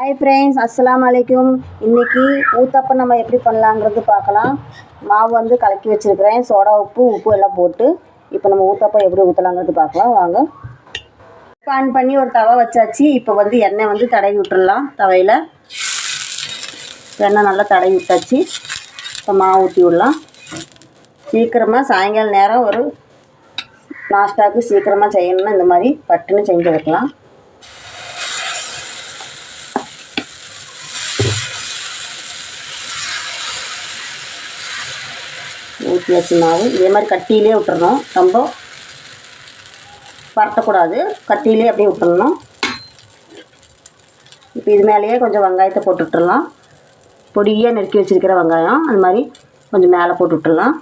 Hi friends அஸ்லாம் வலைக்கும் இன்றைக்கி ஊத்தப்பம் நம்ம எப்படி பண்ணலாங்கிறது பார்க்கலாம். மாவு வந்து கலக்கி வச்சுருக்கிறேன். சோடா உப்பு உப்பு எல்லாம் போட்டு இப்போ நம்ம ஊத்தப்பம் எப்படி ஊற்றலாங்கிறது பார்க்கலாம். வாங்க. ஆன் பண்ணி ஒரு தவை வச்சாச்சு. இப்போ வந்து எண்ணெய் வந்து தடவி விட்டுடலாம் தவையில். எண்ணெய் நல்லா தடவி விட்டாச்சு. இப்போ மாவு ஊற்றி விடலாம். சீக்கிரமாக சாயங்கால நேரம் ஒரு நாஸ்டாக்கு சீக்கிரமாக செய்யணும்னா இந்த மாதிரி பட்டுன்னு செஞ்சு வைக்கலாம். ஊற்றி வச்சு மாவு. இதே மாதிரி கட்டியிலே விட்டுறணும். ரொம்ப பரட்டக்கூடாது. கட்டியிலே அப்படியே விட்டுறணும். இப்போ இது மேலேயே கொஞ்சம் வெங்காயத்தை போட்டு விட்டுடலாம் பொடியாக நெருக்கி வச்சுருக்கிற வெங்காயம். அது மாதிரி கொஞ்சம் மேலே போட்டு விட்டுடலாம்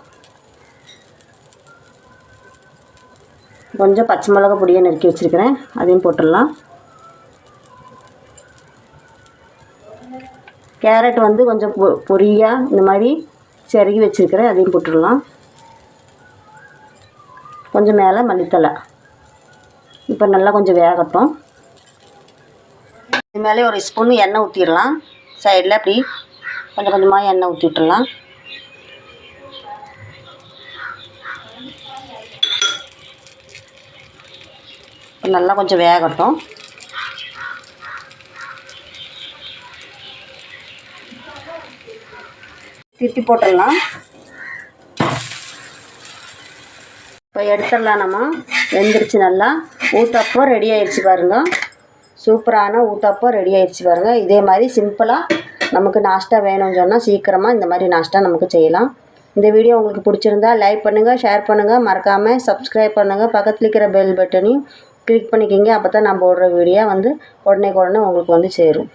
கொஞ்சம் பச்சை மிளகா பொடியாக நெருக்கி வச்சுருக்கிறேன். அதையும் போட்டுடலாம் கேரட் வந்து கொஞ்சம் பொ பொரியாக இந்த மாதிரி செருகி வச்சுருக்கிறேன் அதையும் போட்டுடலாம். கொஞ்சம் மேலே மல்லித்தலை இப்போ நல்லா கொஞ்சம் வேகட்டும். இது மேலே ஒரு ஸ்பூன் எண்ணெய் ஊற்றிடலாம் சைடில் அப்படி கொஞ்சம் கொஞ்சமாக எண்ணெய் ஊற்றி விட்டுடலாம். இப்போ நல்லா கொஞ்சம் வேகட்டும். திருப்பி போட்டுடலாம். இப்போ எடுத்துடலாம் நம்ம. வெந்துருச்சு நல்லா. ஊத்தப்போ ரெடி ஆயிடுச்சு பாருங்க. சூப்பரான ஊத்தப்போ ரெடி ஆயிடுச்சு பாருங்க. இதே மாதிரி சிம்பிளாக நமக்கு நாஷ்டா வேணும்னு சொன்னால் சீக்கிரமாக இந்த மாதிரி நாஷ்டா நமக்கு செய்யலாம். இந்த வீடியோ உங்களுக்கு பிடிச்சிருந்தா லைக் பண்ணுங்கள் ஷேர் பண்ணுங்கள் மறக்காமல் சப்ஸ்கிரைப் பண்ணுங்கள் பக்கத்தில் இருக்கிற பெல் பட்டனையும் கிளிக் பண்ணிக்கிங்க. அப்போ தான் நான் போடுற வீடியோ வந்து உடனே உடனே உங்களுக்கு வந்து சேரும்.